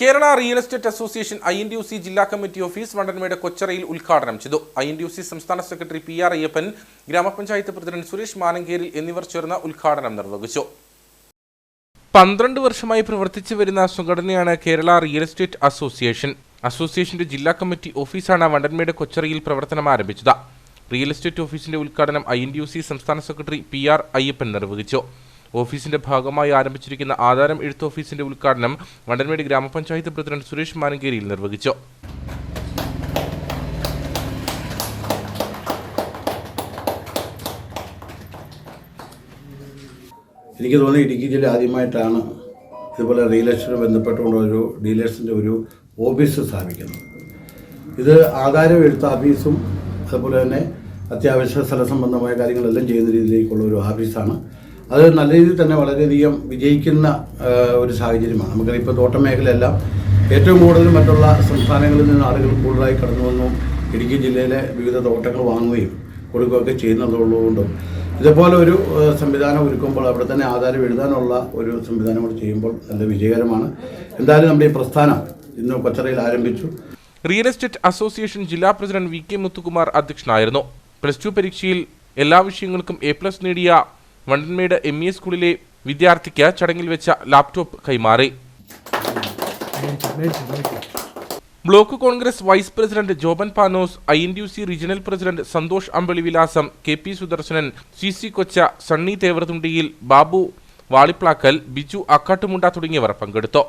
Kerala real estate association I N D U C ജില്ലാ committee office Vandanmedu കൊച്ചറയിൽ ഉദ്ഘാടനം ചെയ്തു. I N D U C സംസ്ഥാന secretary P R Ayyappan ഗ്രാമപഞ്ചായത്ത് president Suresh മാനങ്കേരിൽ എന്നിവർ ചേർന്ന് ഉദ്ഘാടനം നിർവഹിച്ചു. പന്ത്രണ്ട് വർഷമായി പ്രവർത്തിച്ചു വരുന്ന സംഘടനയാണ് കേരള റിയൽ എസ്റ്റേറ്റ് അസോസിയേഷൻ അസോസിയേഷന്റെ ജില്ലാ കമ്മിറ്റി ഓഫീസാണ് വണ്ടൻമേട് കൊച്ചറയിൽ പ്രവർത്തനം ആരംഭിച്ചത്. റിയൽ എസ്റ്റേറ്റ് ഓഫീസിന്റെ ഉദ്ഘാടനം I N D U C സംസ്ഥാന സെക്രട്ടറി പി ആർ അയ്യപ്പൻ നിർവഹിച്ചു. ഓഫീസിന്റെ ഭാഗമായി ആരംഭിച്ചിരിക്കുന്ന ആധാരം എഴുത്ത് ഓഫീസിന്റെ ഉദ്ഘാടനം വണ്ടൻമേട് ഗ്രാമപഞ്ചായത്ത് പ്രസിഡന്റ് സുരേഷ് മാനങ്കേരിയിൽ നിർവഹിച്ചു. എനിക്ക് തോന്നുന്നു ഇടുക്കി ജില്ല ആദ്യമായിട്ടാണ് ഇതുപോലെ റിയൽ എസ്റ്റേറ്റ് ബന്ധപ്പെട്ടുകൊണ്ട് ഒരു ഡീലേഴ്സിന്റെ ഒരു ഓഫീസ് സ്ഥാപിക്കുന്നത്. ഇത് ആധാരം എഴുത്ത ഓഫീസും അതുപോലെ തന്നെ അത്യാവശ്യ സ്ഥല സംബന്ധമായ കാര്യങ്ങളെല്ലാം ചെയ്യുന്ന രീതിയിലേക്കുള്ള ഒരു ഓഫീസാണ് അത് നല്ല രീതിയിൽ തന്നെ വളരെയധികം വിജയിക്കുന്ന ഒരു സാഹചര്യമാണ്. നമുക്കറിയാം ഇപ്പോൾ തോട്ടം മേഖലയെല്ലാം ഏറ്റവും കൂടുതൽ മറ്റുള്ള സംസ്ഥാനങ്ങളിൽ നിന്ന് ആളുകൾ കൂടുതലായി കടന്നു വന്നു ഇടുക്കി ജില്ലയിലെ വിവിധ തോട്ടങ്ങൾ വാങ്ങുകയും കൊടുക്കുകയൊക്കെ ചെയ്യുന്നതുള്ളതുകൊണ്ടും ഇതേപോലെ ഒരു സംവിധാനം ഒരുക്കുമ്പോൾ അവിടെ തന്നെ ആധാരം എഴുതാനുള്ള ഒരു സംവിധാനം കൂടി ചെയ്യുമ്പോൾ നല്ല വിജയകരമാണ്. എന്തായാലും നമ്മുടെ ഈ പ്രസ്ഥാനം ഇന്ന് കൊച്ചറയിൽ ആരംഭിച്ചു. റിയൽ എസ്റ്റേറ്റ് അസോസിയേഷൻ ജില്ലാ പ്രസിഡന്റ് വി കെ മുത്തുകുമാർ അധ്യക്ഷനായിരുന്നു. പ്ലസ് ടു പരീക്ഷയിൽ എല്ലാ വിഷയങ്ങൾക്കും എ പ്ലസ് നേടിയ വണ്ടൻമേട് എം ഇ സ്കൂളിലെ വിദ്യാർത്ഥിക്ക് ചടങ്ങിൽ വെച്ച ലാപ്ടോപ്പ് കൈമാറി. Block Congress vice president Joban Panos I N D U C regional president Santhosh Ambili വിലാസം K P Sudarsanan C C കൊച്ച സണ്ണി തേവറതുണ്ടിയിൽ ബാബു വാളിപ്ലാക്കൽ ബിജു അക്കാട്ടുമുണ്ട തുടങ്ങിയവർ പങ്കെടുത്തു.